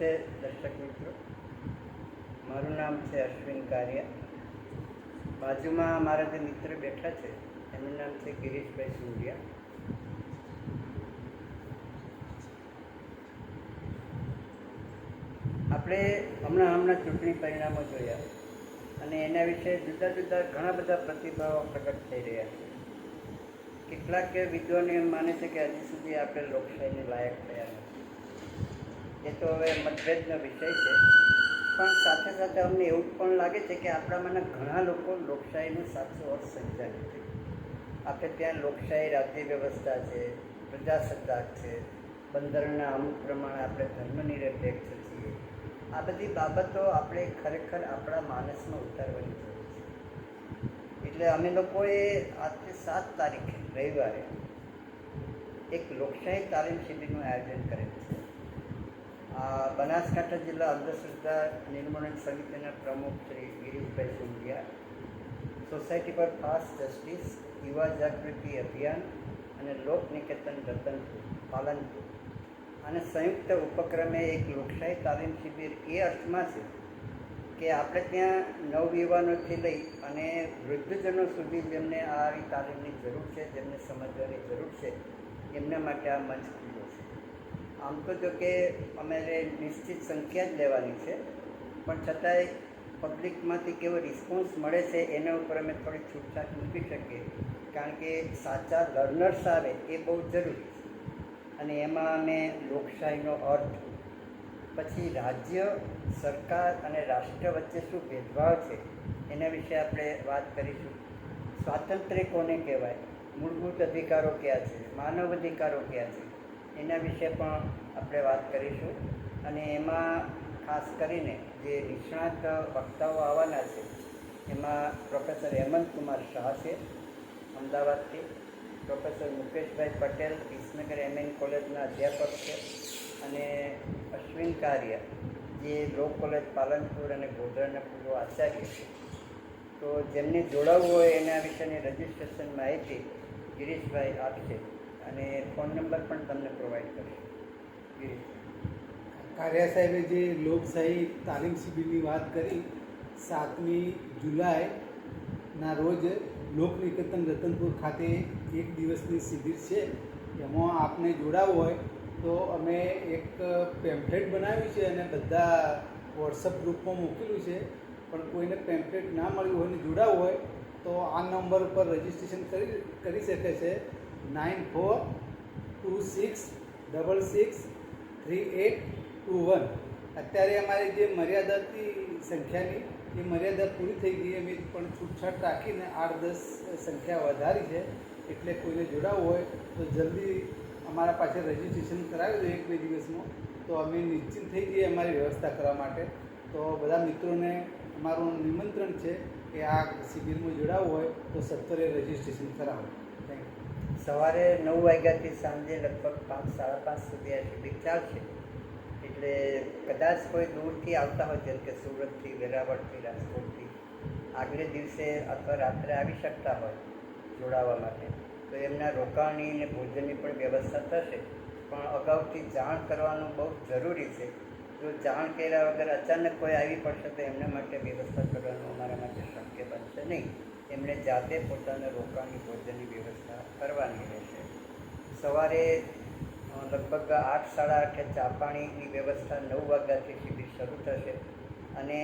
નમસ્તે દર્શક મિત્રો. મારું નામ છે અશ્વિન કારિયા. બાજુમાં મારા જે મિત્ર બેઠા છે, એમનું નામ છે ગિરીશભાઈ સુંડિયા. આપણે હમણાં હમણાં ચૂંટણી પરિણામો જોયા અને એના વિશે જુદા જુદા ઘણા બધા પ્રતિભાવો પ્રગટ થઈ રહ્યા છે. કેટલાક વિદ્વાનો એમ માને છે કે હજી સુધી આપણે લોકશાહીને લાયક થયા નથી. એ તો હવે મતભેદનો વિષય છે. પણ સાથે સાથે અમને એવું પણ લાગે છે કે આપણામાંના ઘણા લોકો લોકશાહીનો સાચો અર્થ સમજ્યા નથી. આપણે ત્યાં લોકશાહી રાજ્ય વ્યવસ્થા છે, પ્રજાસત્તાક છે, બંધારણના અમુક પ્રમાણે આપણે ધર્મનિરપેક્ષ છીએ આ બધી બાબતો આપણે ખરેખર આપણા માનસમાં ઉતારવાની જરૂર છે. એટલે અમે લોકોએ આજથી સાત તારીખે રવિવારે એક લોકશાહી તાલીમ શિબિરનું આયોજન કરેલું છે. બનાસકાંઠા જિલ્લા અંધશ્રદ્ધા નિર્મૂલન સમિતિના પ્રમુખ શ્રી ગિરીશભાઈ સુંડિયા સોસાયટી પર ફાસ્ટ જસ્ટિસ, યુવા જાગૃતિ અભિયાન અને લોક નિકેતન રતનપુર પાલનપુર અને સંયુક્ત ઉપક્રમે એક લોકશાહી તાલીમ શિબિર એ અર્થમાં છે કે આપણે ત્યાં નવયુવાનોથી લઈ અને વૃદ્ધજનો સુધી જેમને આવી તાલીમની જરૂર છે, જેમને સમજવાની જરૂર છે, એમના માટે આ મંચ ખુલ્લો આમ તો જો કે અમારે નિશ્ચિત સંખ્યા જ લેવાની છે, પણ છતાંય પબ્લિકમાંથી કેવો રિસ્પોન્સ મળે છે એના ઉપર અમે થોડી છૂટછાટ મૂકી શકીએ. કારણ કે સાચા લર્નર્સ આવે એ બહુ જરૂરી છે. અને એમાં અમે લોકશાહીનો અર્થ, પછી રાજ્ય, સરકાર અને રાષ્ટ્ર વચ્ચે શું ભેદભાવ છે એના વિશે આપણે વાત કરીશું. સ્વાતંત્ર્ય કોને કહેવાય? મૂળભૂત અધિકારો કયા છે? માનવ અધિકારો કયા છે? એના વિશે પણ આપણે વાત કરીશું. અને એમાં ખાસ કરીને જે નિષ્ણાત વક્તાઓ આવવાના છે, એમાં પ્રોફેસર હેમંત કુમાર શાહ છે, અમદાવાદથી. પ્રોફેસર મુકેશભાઈ પટેલ, વિસનગર એમએન કોલેજના અધ્યાપક છે. અને અશ્વિન કાર્ય, જે લો કોલેજ પાલનપુર અને ગોધરાના પૂર્વ આચાર્ય છે. તો જેમને જોડાવવું હોય એના વિશેની રજિસ્ટ્રેશન માહિતી ગિરીશભાઈ આપશે. અને ફોન નંબર પણ તમને પ્રોવાઈડ કરશે. કારિયા સાહેબે જે લોકશાહી તાલીમ શિબિરની વાત કરી, સાતમી જુલાઈના રોજ લોકનિકેતન રતનપુર ખાતે એક દિવસની શિબિર છે. એમાં આપને જોડાવવું હોય તો અમે એક પેમ્ફલેટ બનાવ્યું છે અને બધા વોટ્સઅપ ગ્રુપમાં મૂકેલું છે. પણ કોઈને પેમ્ફલેટ ના મળ્યું હોય ને જોડાવવું હોય તો આ નંબર ઉપર રજિસ્ટ્રેશન કરી કરી શકે છે. Nine four two six double six three eight two one અત્યારે અમારી જે મર્યાદાથી સંખ્યાની, એ મર્યાદા પૂરી થઈ ગઈ અમે પણ છૂટછાટ રાખીને આઠ દસ સંખ્યા વધારી છે. એટલે કોઈને જોડાવવું હોય તો જલ્દી અમારા પાસે રજિસ્ટ્રેશન કરાવી દો એક બે દિવસમાં. તો અમે નિશ્ચિત થઈ જઈએ અમારી વ્યવસ્થા કરવા માટે. તો બધા મિત્રોને અમારું નિમંત્રણ છે કે આ શિબિરમાં જોડાવવું હોય તો સત્તરે રજિસ્ટ્રેશન કરાવો. થેન્ક યુ સવારે નવ વાગ્યાથી સાંજે લગભગ પાંચ, સાડા પાંચ સુધી આ શિબિર ચાલશે. એટલે કદાચ કોઈ દૂરથી આવતા હોય, જેમ કે સુરતથી, વેરાવળથી, રાજકોટથી, આગલે દિવસે અથવા રાત્રે આવી શકતા હોય જોડાવા માટે, તો એમના રોકાણની અને ભોજનની પણ વ્યવસ્થા થશે. પણ અગાઉથી જાણ કરવાનું બહુ જરૂરી છે. જો જાણ કર્યા વગર અચાનક કોઈ આવી પડશે, તો એમના માટે વ્યવસ્થા કરવાનું અમારા માટે શક્ય બનશે નહીં. એમણે જાતે પોતાના રોકાણની ભોજનની વ્યવસ્થા કરવાની રહેશે. સવારે લગભગ આઠ, સાડા આઠે ચા પાણીની વ્યવસ્થા નવ વાગ્યાથી શિબિર શરૂ થશે અને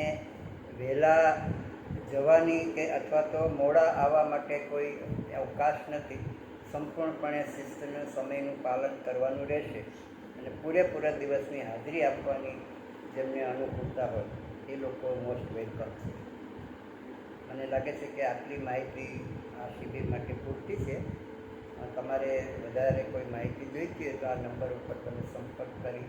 વહેલા જવાની કે અથવા તો મોડા આવવા માટે કોઈ અવકાશ નથી. સંપૂર્ણપણે શિસ્તનું, સમયનું પાલન કરવાનું રહેશે અને પૂરેપૂરા દિવસની હાજરી આપવાની જેમને અનુકૂળતા હોય, એ લોકો મોસ્ટ વેલકમ છે. મને લાગે છે કે આટલી માહિતી આ શિબિર માટે પૂરતી છે. તમારે વધારે કોઈ માહિતી જોઈતી હોય તો આ નંબર ઉપર તમે સંપર્ક કરી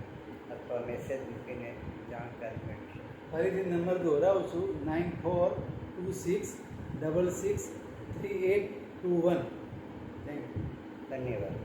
અથવા મેસેજ મૂકીને જાણકારી મેળવી શકો. ફરીથી નંબર દોહરાવું છું nine four two six double six three eight two one thank you ધન્યવાદ.